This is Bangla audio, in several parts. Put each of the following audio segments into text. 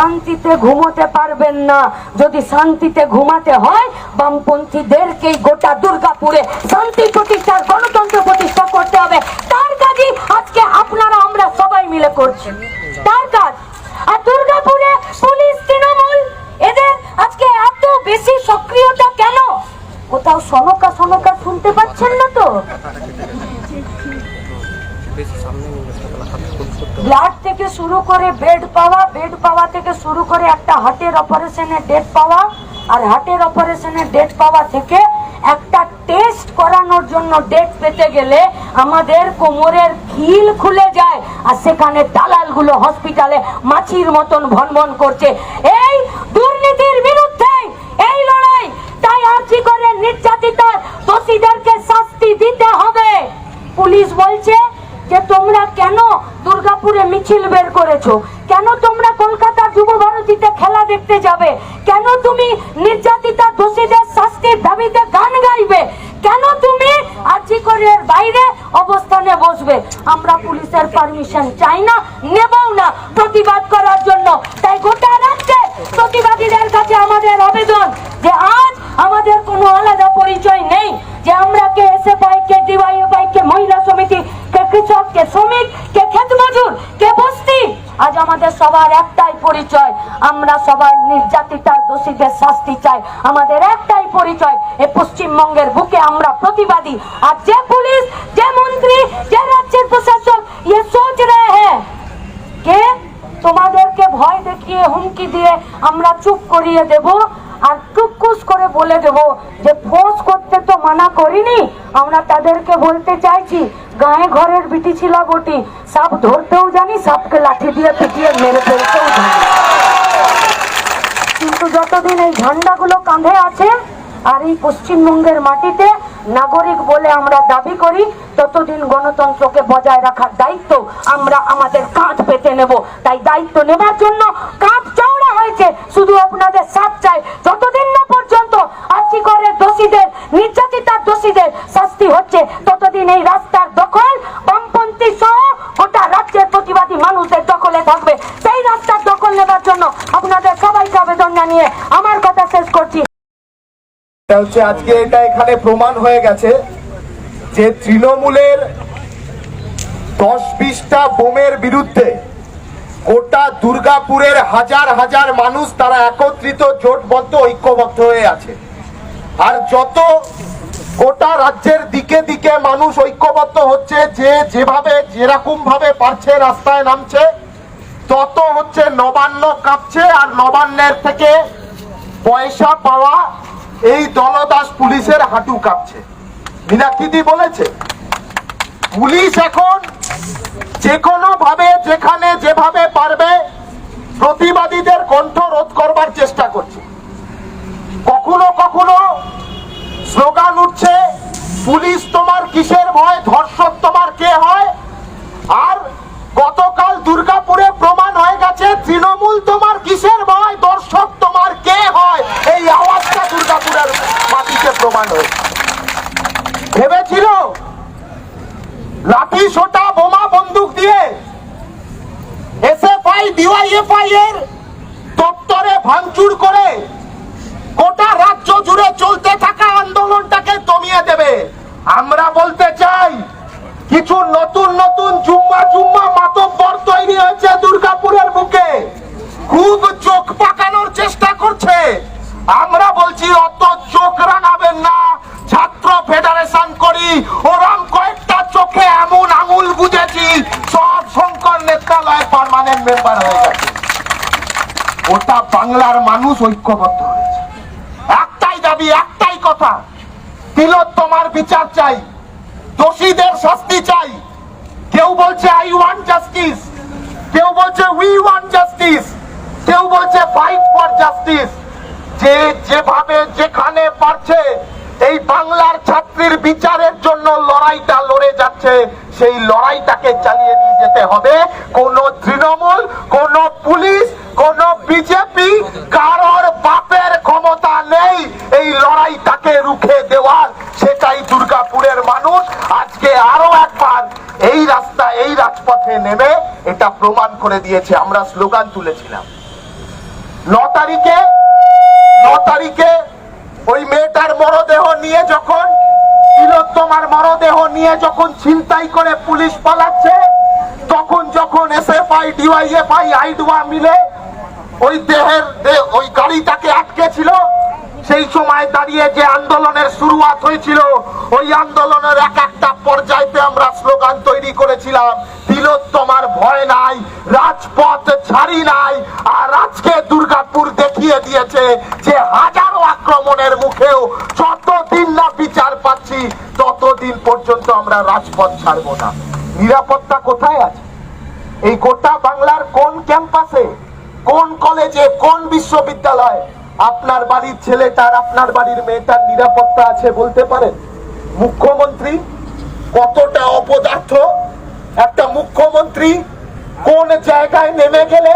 শান্তিতে ঘুমোতে পারবেন না। যদি শান্তিতে ঘুমাতে হয় বামপন্থীদেরকেই গোটা দুর্গাপুরে শান্তি প্রতিষ্ঠার গণতন্ত্র প্রতিষ্ঠা করতে হবে। তার কাজই আজকে আপনারা আমরা সবাই মিলে করছি। তার কাজ। আর দুর্গাপুরে পুলিশ তৃণমূল এদের আজকে এত বেশি সক্রিয়তা কেন? কোথাও সনকা সনকা শুনতে পাচ্ছেন না তো? ব্লাড থেকে শুরু করে বেড পাওয়া বেড পাওয়া থেকে শুরু করে একটা হার্টের অপারেশনে ডেট পাওয়া আর হার্টের অপারেশনে ডেট পাওয়া থেকে একটা টেস্ট করানোর জন্য ডেট পেতে গেলে আমাদের কোমরের খিল খুলে যায় আর সেখানে দালালগুলো হসপিটালে মাছির মতন ভনভন করছে। এই দুর্নীতির বিরুদ্ধে এই লড়াই, তাই আর্জি করে নির্যাতিত দোষীদেরকে শাস্তি দিতে হবে। পুলিশ বলছে যে তোমরা কেন দুর্গাপুরে মিছিল বের করেছ। কেন তোমরা কলকাতা যুব ভারতীতে খেলা দেখতে যাবে? কেন তুমি নির্যাতিতা দোষীদের শাস্তির দাবিতে গান গাইবে? কেন তুমি আজিকরের বাইরে অবস্থানে বসবে? আমরা পুলিশের পারমিশন চাই না, নেবও না। প্রতিবাদ করার জন্য সবার একটাই পরিচয়। আমরা সবার নির্যাতিতার দোষীদের শাস্তি চাই। আমাদের একটাই পরিচয়, এ পশ্চিমবঙ্গের বুকে আমরা প্রতিবাদী। আর যে পুলিশ, যে মন্ত্রী, যে রাজ্যের প্রশাসক ইয়ে সোচ রে হ্যাঁ কে? তোমাদেরকে ভয় দেখিয়ে হুমকি দিয়ে আমরা চুপ করিয়ে দেব আর টুকুস করে বলে দেব যে ফোর্স করতে তো মানা করিনি। আমরা তাদেরকে বলতে চাইছি গায়ে ঘরের বিটি ছিল বটি। সাপ ধরতেও জানি, সাপকে লাঠি দিয়ে পিটিয়ে মেরে ফেলতেও জানি। কিন্তু যতদিন এই ঝান্ডাগুলো কাঁধে আছে আর এই পশ্চিমবঙ্গের মাটিতে নাগরিক বলে আমরা দাবি করি, ততদিন গণতন্ত্রকে বজায় রাখার দায়িত্ব আমরা আমাদের কাঁধ পেতে নেব। তাই দায়িত্ব নেবার জন্য কাঁধ হয়েছে শুধু আপনাদের সাথ চাই। যতদিন না পর্যন্ত আর্জি করে দোষীদের নির্যাতিতার দোষীদের শাস্তি হচ্ছে, ততদিন এই রাস্তার দখল বামপন্থী সহ গোটা রাজ্যের প্রতিবাদী মানুষদের দখলে থাকবে। সেই রাস্তার দখল নেবার জন্য আপনাদের সবাইকে আবেদন জানিয়ে আমার কথা শেষ করছি। হচ্ছে আজকে এটা এখানে প্রমাণ হয়ে গেছে যে তৃণমূলের দশ বিশটা বোমের বিরুদ্ধে গোটা দুর্গাপুরের হাজার হাজার মানুষ তারা একত্রিত, জোটবদ্ধ, ঐক্যবদ্ধ হয়ে আছে। আর যত গোটা রাজ্যের দিকে দিকে মানুষ ঐক্যবদ্ধ হচ্ছে, যে যেভাবে যেরকম ভাবে পারছে রাস্তায় নামছে, তত হচ্ছে নবান্ন কাঁপছে আর নবান্নের থেকে পয়সা পাওয়া এই দলদাস পুলিশের হাঁটু কাঁপছে। মীনাক্ষিদি বলেছে, পুলিশ এখন যে কোনো ভাবে যেখানে, যেভাবে পারবে প্রতিবাদীদের কণ্ঠ রোধ করবার চেষ্টা করছে কখনো কখনো স্লোগান উঠছে পুলিশ তোমার কিসের ভয় ধর্ষক তোমার কে হয় আর গতকাল দুর্গাপুরে প্রমাণ হয়ে গেছে তৃণমূল তোমার কিসের ভয় দর্শক তোমার কে হয় এই আওয়াজটা দুর্গাপুরের মাটিতে প্রমাণ হয়েছে ভেবেছিল সোটা বোমা বন্দুক দিয়ে এসএফআই, ডিওয়াইএফআই এর দপ্তরে ভাঙচুর করে গোটা রাজ্য জুড়ে চলতে থাকা আন্দোলনটাকে দমিয়ে দেবে। আমরা বলতে চাই, কিছু নতুন নতুন জুম্মা জুম্মা মাতব্বর তৈরি হয়েছে দুর্গাপুরের বুকে। খুব চোখ পাকানোর চেষ্টা করছে। আমরা বলছি, অত চোখ রাঙাবেন না। ছাত্র ফেডারেশন করি ওরম সব শঙ্কর পার্মানেন্ট মেম্বার হয়ে গেছে। ওটা বাংলার মানুষ ঐক্যবদ্ধ হয়েছে। একটাই দাবি, একটাই কথা। বিচার চাই। দোষীদের শাস্তি চাই। কেউ বলছে আই ওয়ান্ট জাস্টিস কেউ বলছে উই ওয়ান্ট জাস্টিস কেউ বলছে ফাইট ফর জাস্টিস যে যেভাবে, যেখানে পারছে এই বাংলার ছাত্রীর বিচারের জন্য লড়াইটা লড়ে যাচ্ছে, সেই লড়াইটাকে চালিয়ে নিয়ে যেতে হবে। কোন তৃণমূল, কোন পুলিশ, কোন বিজেপি কারোর বাপের ক্ষমতা নেই এই লড়াইটাকে রুখে দেওয়ার। সেটাই দুর্গাপুরের মানুষ আজকে আরও একবার এই রাস্তা, এই রাজপথে নেমে এটা প্রমাণ করে দিয়েছে। আমরা স্লোগান তুলেছিলাম। ন তারিখে ন তারিখে ওই মেয়েটার মরদেহ নিয়ে যখন, তিলোত্তমার মরদেহ নিয়ে যখন ছিনতাই করে পুলিশ পালাচ্ছে, তখন যখন এসএফআই ডিওয়াইএফআই আইডুয়া মিলে ওই দেহের ওই গাড়িটাকে আটকে ছিল সেই সময় দাঁড়িয়ে যে আন্দোলনের শুরুয়াত হয়েছিল, ওই আন্দোলনের এক একটা পর্যায়েতে আমরা স্লোগান তৈরি করেছিলাম, তিলোত্তমার ভয় নাই, রাজপথ ছাড়ি নাই, আর আজকে দুর্গাপুর দেখিয়ে দিয়েছে যে হাজারো আক্রমণের মুখেও যতদিন না বিচার পাচ্ছি, ততদিন পর্যন্ত আমরা রাজপথ ছাড়বো না। নিরাপত্তা কোথায় আছে? এই গোটা বাংলার কোন ক্যাম্পাসে, কোন কলেজে, কোন বিশ্ববিদ্যালয় আপনার বাড়ির ছেলেটার, আপনার বাড়ির মেয়েটার নিরাপত্তা আছে বলতে পারেন? মুখ্যমন্ত্রী কতটা অপদার্থ? একটা মুখ্যমন্ত্রী কোন জায়গায় নেমে গেলে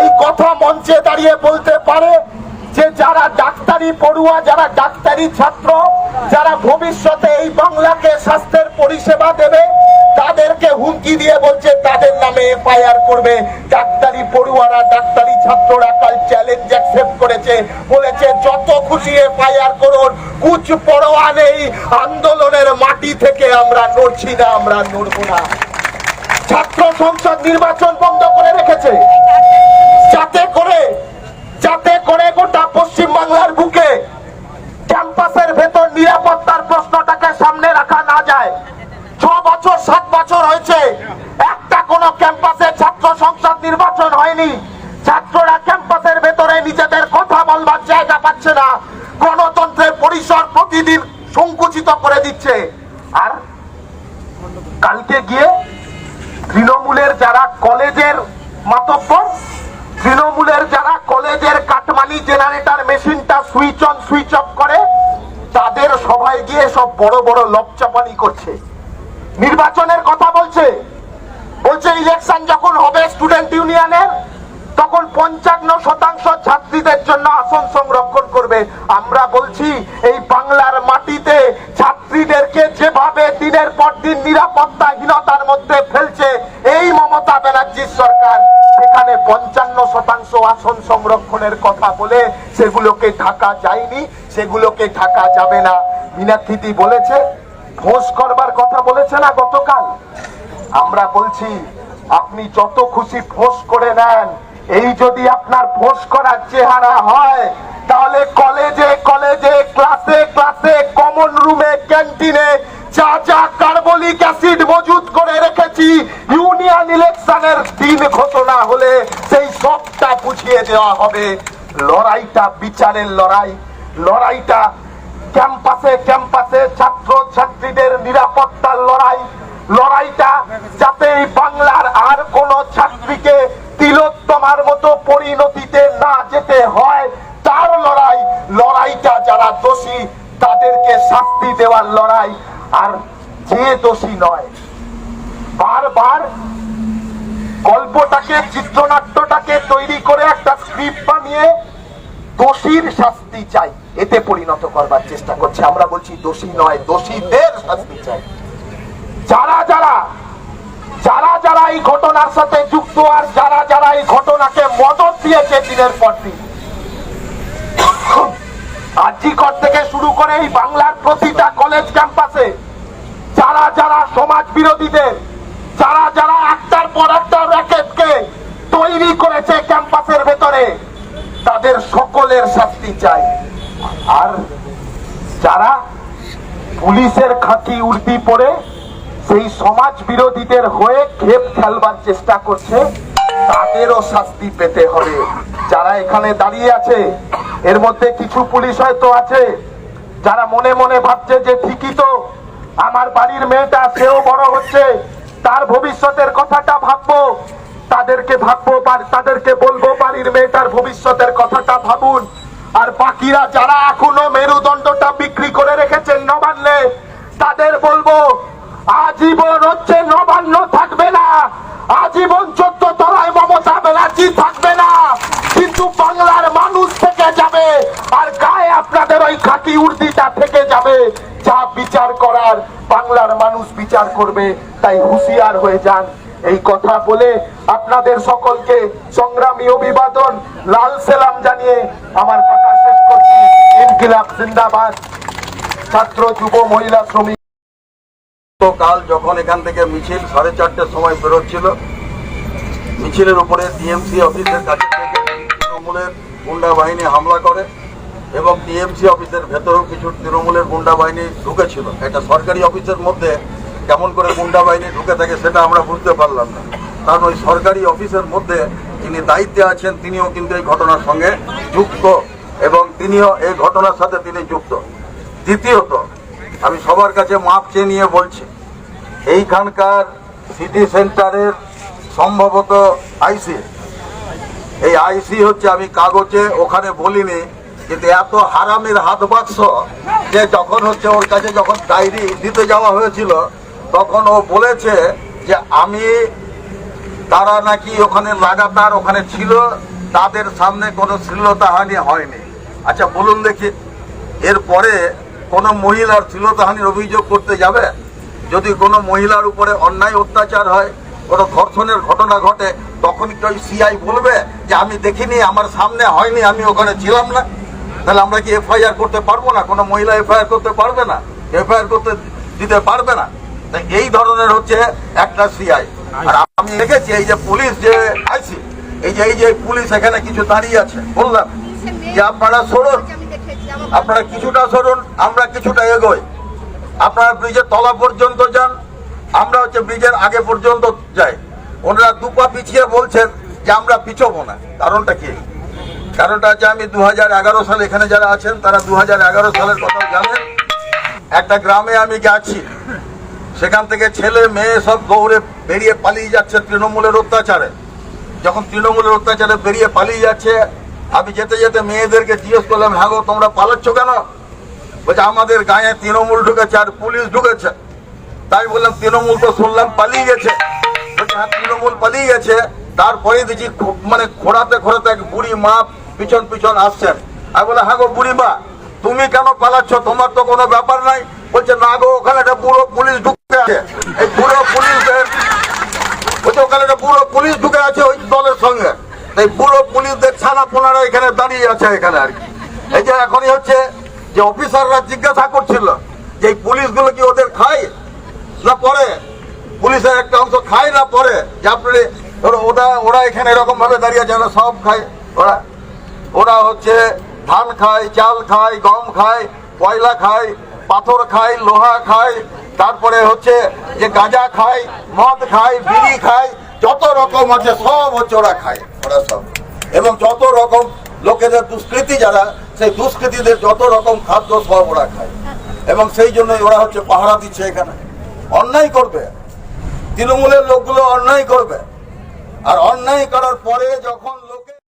এই কথা মঞ্চে দাঁড়িয়ে বলতে পারে? যে যারা ডাক্তারি পড়ুয়া, যারা ডাক্তারি ছাত্র, যারা ভবিষ্যতে এই বাংলাকে স্বাস্থ্যের পরিষেবা দেবে, তাদেরকে হুমকি দিয়ে বলছে তাদের নামে এফআইআর করবে। ডাক্তারি পড়ুয়ারা, ডাক্তারি ছাত্ররা কাল চ্যালেঞ্জ অ্যাকসেপ্ট করেছে। বলেছে, যত খুশি এফআইআর করুন, কুচ পরোয়া নেই, আন্দোলনের মাটি থেকে আমরা নড়ছি না, আমরা নড়বো না। ছাত্র সংসদ নির্বাচন বন্ধ করে রেখেছে। বছর হয়েছে, একটা কোনো ক্যাম্পাসে ছাত্র সংসদ নির্বাচন হয়নি। ছাত্ররা ক্যাম্পাসের ভেতরে নিজেদের কথা বলবার জায়গা পাচ্ছে না। গণতন্ত্রের পরিসর প্রতিদিন সংকুচিত করে দিচ্ছে। আর কালকে গিয়ে তৃণমূলের যারা কলেজের মাতব্বর, তৃণমূলের যারা কলেজের কাটমানি জেনারেটর মেশিনটা সুইচ অন সুইচ অফ করে, তাদের সবাই গিয়ে সব বড় বড় লপচাপানি করছে। নির্বাচনের কথা বলছে। বলছে ইলেকশন যখন হবে স্টুডেন্ট ইউনিয়নের তখন পঞ্চান্ন শতাংশ ছাত্রীদের জন্য আসন সংরক্ষণ করবে। আমরা বলছি, এই বাংলার মাটিতে ছাত্রীদেরকে যেভাবে দিনের পর দিন নিরাপত্তাহীনতার মধ্যে ফেলছে, এই মমতা ব্যানার্জির সরকার। সেখানে পঞ্চান্ন শতাংশ আসন সংরক্ষণের কথা বলে সেগুলোকে ঢাকা যায়নি, সেগুলোকে ঢাকা যাবে না। মীনাক্ষিতি বলেছে ভোজ করবার কথা বলেছে না গতকাল? আমরা বলছি, আপনি যত খুশি ফোঁস করে নেন, এই যদি আপনার ফোঁস করার চেহারা হয়, তাহলে কলেজে কলেজে, ক্লাসে ক্লাসে কমন রুমে ক্যান্টিনে যা যা কার্বলিক অ্যাসিড মজুদ করে রেখেছি, ইউনিয়ন ইলেকশনের দিন ঘোষণা হলে সেই সবটা বুঝিয়ে দেওয়া হবে। লড়াইটা বিচারের লড়াই, লড়াইটা ক্যাম্পাসে ক্যাম্পাসে ছাত্র ছাত্রীদের নিরাপত্তার লড়াই। লড়াইটা যাতে বাংলার আর কোন ছাত্রীকে তিলোত্তমার মতো পরিণতিতে না যেতে হয়, তার লড়াই, লড়াইটা যারা দোষী, তাদেরকে শাস্তি দেওয়ার লড়াই। আর যে দোষী নয়, বারবার গল্পটাকে, চিত্রনাট্যটাকে তৈরি করে একটা স্ক্রিপ্ট বানিয়ে দোষীর শাস্তি চাই। এতে পরিণত করবার চেষ্টা করছে। আমরা বলছি দোষী নয়, দোষীদের শাস্তি চাই। যারা যারা যারা যারা এই ঘটনার সাথে যুক্ত আর যারা যারা এই ঘটনাকে মদত দিয়েছে দিনের পর দিন আজিকর থেকে শুরু করে এই বাংলার প্রতিটা কলেজ ক্যাম্পাসে যারা যারা সমাজ বিরোধীদের, যারা যারা একটার পর একটা র্যাকেটকে তৈরি করেছে ক্যাম্পাসের ভেতরে তাদের সকলের শাস্তি চাই। আর যারা পুলিশের খাকি উর্দি পরে সেই সমাজ বিরোধীদের হয়ে খেপ খেলবার চেষ্টা করছে, তাদেরও শাস্তি পেতে হবে। যারা এখানে দাঁড়িয়ে আছে, এর মধ্যে কিছু পুলিশ হয়তো আছে, যারা মনে মনে ভাবছে যে ঠিকই তো, আমার বাড়ির মেয়েটা সেও বড় হচ্ছে, তার ভবিষ্যতের কথাটা ভাববো। তাদেরকে ভাববো তাদেরকে বলব বাড়ির মেয়েটার ভবিষ্যতের কথাটা ভাবুন। আর বাকিরা যারা এখনও মেরুদণ্ডটা বিক্রি করে রেখেছেন নবান্নে, তাদের বলব, আজীবন হচ্ছে নবান্ন থাকবে না। আজীবন চোদ্দ তলায় মমতা ব্যানার্জি থাকবে না। কিন্তু বাংলার মানুষ থেকে যাবে, আর গায়ে আপনাদের ওই খাঁটি উর্দিটা থেকে যাবে। যা বিচার করার, বাংলার মানুষ বিচার করবে, তাই হুঁশিয়ার হয়ে যান। এই কথা বলে আপনাদের সকলকে সংগ্রামী অভিবাদন, লাল সেলাম জানিয়ে আমার কথা শেষ করছি। ইনকিলাব জিন্দাবাদ। ছাত্র, যুব, মহিলা, শ্রমিক। কাল যখন এখান থেকে মিছিল সাড়ে চারটের সময় বেরোচ্ছিল, মিছিলের উপরে টিএমসি অফিসের কাছে থেকে তৃণমূলের গুন্ডা বাহিনী হামলা করে এবং টিএমসি অফিসের ভেতরেও কিছু তৃণমূলের গুন্ডা বাহিনী ঢুকেছিল। একটা সরকারি অফিসের মধ্যে কেমন করে গুন্ডা বাহিনী ঢুকে থাকে সেটা আমরা বুঝতে পারলাম না। কারণ ওই সরকারি অফিসের মধ্যে যিনি দায়িত্বে আছেন, তিনিও কিন্তু এই ঘটনার সঙ্গে যুক্ত এবং তিনিও এই ঘটনার সাথে তিনি যুক্ত। দ্বিতীয়ত, আমি সবার কাছে মাপ চেয়ে নিয়ে বলছি, এইখানকার সিটি সেন্টারের সম্ভবত আইসি, এই আইসি হচ্ছে আমি কাগজে ওখানে বলিনি, কিন্তু এত হারামের হাত বাক্স যে যখন হচ্ছে ওর কাছে যখন ডায়েরি দিতে যাওয়া হয়েছিল, তখন ও বলেছে যে আমি তারা নাকি ওখানে লাগাতার ওখানে ছিল, তাদের সামনে কোনো শ্লীলতাহানি হয়নি। আচ্ছা বলুন দেখি এরপরে কোনো মহিলার শ্লীলতাহানির অভিযোগ করতে যাবে? যদি কোনো মহিলার উপরে অন্যায় অত্যাচার হয়, কোনো ধর্ষণের ঘটনা ঘটে, তখন কি ওই সিআই বলবে যে, আমি দেখিনি, আমার সামনে হয়নি, আমি ওখানে ছিলাম না তাহলে আমরা কি এফআইআর করতে পারব না? কোনো মহিলা এফআইআর করতে পারবে না? এফআইআর করতে দিতে পারবে না? এই ধরনের হচ্ছে একটা সিআই। আর আমি দেখেছি এই যে পুলিশ যে আইসি এই যে এই যে পুলিশ এখানে কিছু দাঁড়িয়ে আছে, বললাম যে আপনারা সরুন, আপনারা কিছুটা সরুন, আমরা কিছুটা এগোই। আপনারা ব্রিজের তলা পর্যন্ত যান, আমরা হচ্ছে ব্রিজের আগে পর্যন্ত যাই। ওনারা দুপা পিছিয়ে বলছেন যে আমরা পিছবো না। কারণটা কি? কারণটা হচ্ছে আমি দু হাজার এগারো সালে এখানে যারা আছেন, তারা দু হাজার এগারো সালের কথা জানেন। একটা গ্রামে আমি গেছি। সেখান থেকে ছেলে, মেয়ে সব দৌড়ে বেরিয়ে পালিয়ে যাচ্ছে তৃণমূলের অত্যাচারে। যখন তৃণমূলের অত্যাচারে বেরিয়ে পালিয়ে যাচ্ছে, আমি যেতে যেতে মেয়েদেরকে জিজ্ঞেস করলাম হ্যাঁ তোমরা পালাচ্ছ কেন? বলছে, আমাদের গায়ে তৃণমূল ঢুকেছে আর পুলিশ ঢুকেছে। তাই বললাম, তৃণমূল তো শুনলাম পালিয়ে গেছে। বলছে হ্যাঁ তৃণমূল পালিয়ে গেছে। তারপরে দেখি মানে খোড়াতে খোড়াতে এক বুড়ি মা পিছন পিছন আসছেন। আমি বলে হ্যাঁ গো বুড়ি মা তুমি কেন পালাচ্ছ? তোমার তো কোনো ব্যাপার নাই। বলছে, না গো, ওখানে একটা পুরো পুলিশ ঢুকে একটা অংশ খায় না পরে? ওরা এখানে এরকম ভাবে দাঁড়িয়ে আছে, ওরা সব খায়। ওরা ওরা হচ্ছে ধান খায়, চাল খায়, গম খায়, কয়লা খায়, পাথর খায়, লোহা খায়। তারপরে হচ্ছে যে গাঁজা খায়, মদ খায়, বিড়ি খায়, যত রকম আছে সব হচ্ছে ওরা খায়, ওরা সব। এবং যত রকম লোকেদের দুষ্কৃতি যারা, সেই দুষ্কৃতীদের যত রকম খাদ্য সব ওরা খায়। এবং সেই জন্যই ওরা হচ্ছে পাহারা দিচ্ছে এখানে। অন্যায় করবে। তৃণমূলের লোকগুলো অন্যায় করবে। আর অন্যায় করার পরে যখন লোকে